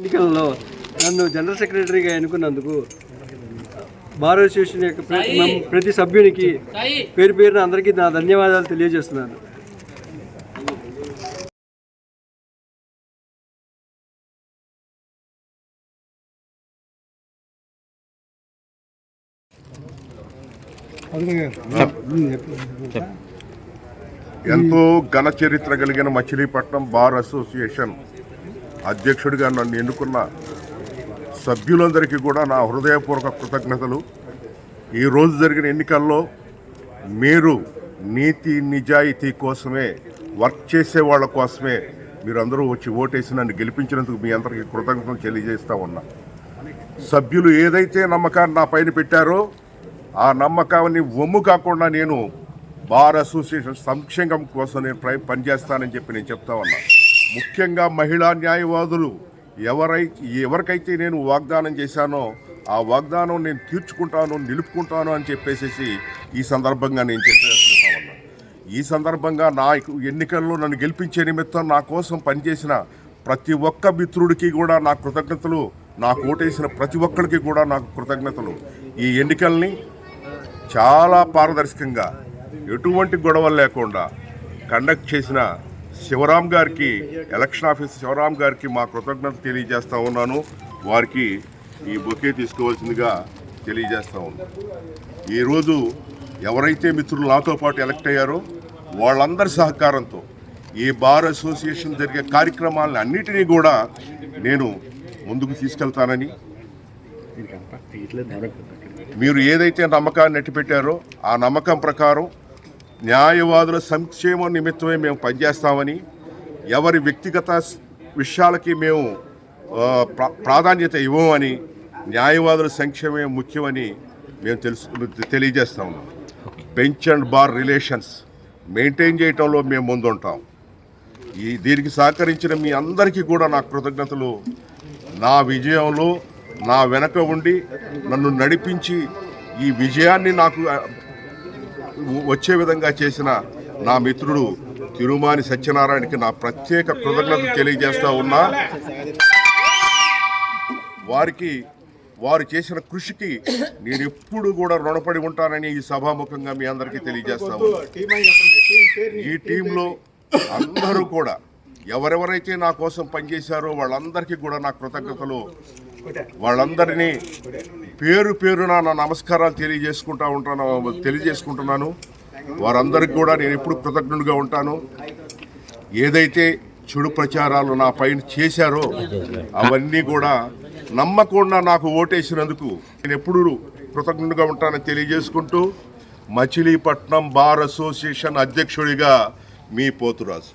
ఎన్నికల్లో నన్ను జనరల్ సెక్రటరీగా ఎన్నుకున్నందుకు బార్ అసోసియేషన్ యొక్క ప్రతి సభ్యునికి పేరు పేరున అందరికీ నా ధన్యవాదాలు తెలియజేస్తున్నాను. ఎంతో ఘన చరిత్ర కలిగిన మచిలీపట్నం బార్ అసోసియేషన్ అధ్యక్షుడిగా నన్ను ఎన్నుకున్న సభ్యులందరికీ కూడా నా హృదయపూర్వక కృతజ్ఞతలు. ఈరోజు జరిగిన ఎన్నికల్లో మీరు నీతి నిజాయితీ కోసమే వర్క్ చేసే వాళ్ళ కోసమే మీరందరూ వచ్చి ఓటేసి నన్ను గెలిపించినందుకు మీ అందరికీ కృతజ్ఞతలు తెలియజేస్తా ఉన్నా. సభ్యులు ఏదైతే నమ్మకాన్ని నా పైన పెట్టారో ఆ నమ్మకాన్ని ఒమ్ము కాకుండా నేను బార్ అసోసియేషన్ సంక్షేమం కోసం నేను పనిచేస్తానని చెప్పి నేను చెప్తా ఉన్నా. ముఖ్యంగా మహిళా న్యాయవాదులు ఎవరై ఎవరికైతే నేను వాగ్దానం చేశానో ఆ వాగ్దానం నేను తీర్చుకుంటాను నిలుపుకుంటాను అని చెప్పేసి ఈ సందర్భంగా నేను చెప్పేస్తున్నాను ఈ సందర్భంగా నా ఎన్నికల్లో నన్ను గెలిపించే నిమిత్తం నా కోసం పనిచేసిన ప్రతి ఒక్క మిత్రుడికి కూడా నా కృతజ్ఞతలు నాకు ఓటేసిన ప్రతి ఒక్కరికి కూడా నాకు కృతజ్ఞతలు. ఈ ఎన్నికల్ని చాలా పారదర్శకంగా ఎటువంటి గొడవలు లేకుండా కండక్ట్ చేసిన శివరాం గారికి ఎలక్షన్ ఆఫీస్ శివరాం గారికి మా కృతజ్ఞత తెలియజేస్తా ఉన్నాను. వారికి ఈ బొకే తీసుకోవాల్సిందిగా తెలియజేస్తా ఉన్నాను. ఈరోజు ఎవరైతే మిత్రులు నాతో పాటు ఎలక్ట్ అయ్యారో వాళ్ళందరి సహకారంతో ఈ బార్ అసోసియేషన్ జరిగే కార్యక్రమాలను అన్నిటినీ కూడా నేను ముందుకు తీసుకెళ్తానని మీరు ఏదైతే నమ్మకాన్ని నెట్టిపెట్టారో ఆ నమ్మకం ప్రకారం న్యాయవాదుల సంక్షేమం నిమిత్తమే మేము పనిచేస్తామని ఎవరి వ్యక్తిగత విషయాలకి మేము ప్రాధాన్యత ఇవ్వమని న్యాయవాదుల సంక్షేమమే ముఖ్యమని మేము తెలుసు తెలియజేస్తా ఉన్నాం. Bench and bar relations maintain చేయటంలో మేము ముందుంటాం. ఈ దీనికి సహకరించిన మీ అందరికీ కూడా నా కృతజ్ఞతలు. నా విజయంలో నా వెనక ఉండి నన్ను నడిపించి ఈ విజయాన్ని నాకు వచ్చే విధంగా చేసిన నా మిత్రుడు తిరుమాని సత్యనారాయణకి నా ప్రత్యేక కృతజ్ఞతలు తెలియజేస్తూ ఉన్నా వారికి వారు చేసిన కృషికి నేను ఎప్పుడు కూడా రుణపడి ఉంటానని ఈ సభాముఖంగా మీ అందరికీ తెలియజేస్తా ఈ టీంలో అందరూ కూడా ఎవరెవరైతే నా కోసం పనిచేశారో వాళ్ళందరికీ కూడా నా కృతజ్ఞతలు వాళ్ళందరినీ పేరు పేరున నా నమస్కారాలు తెలియజేసుకుంటా ఉంటాను తెలియజేసుకుంటున్నాను. వారందరికీ కూడా నేను ఎప్పుడు కృతజ్ఞుడిగా ఉంటాను. ఏదైతే చెడు ప్రచారాలు నా పైన చేశారో అవన్నీ కూడా నమ్మకుండా నాకు ఓటేసినందుకు నేను ఎప్పుడు కృతజ్ఞుడిగా ఉంటానని తెలియజేసుకుంటూ మచిలీపట్నం బార్ అసోసియేషన్ అధ్యక్షుడిగా మీ పోతురాజు.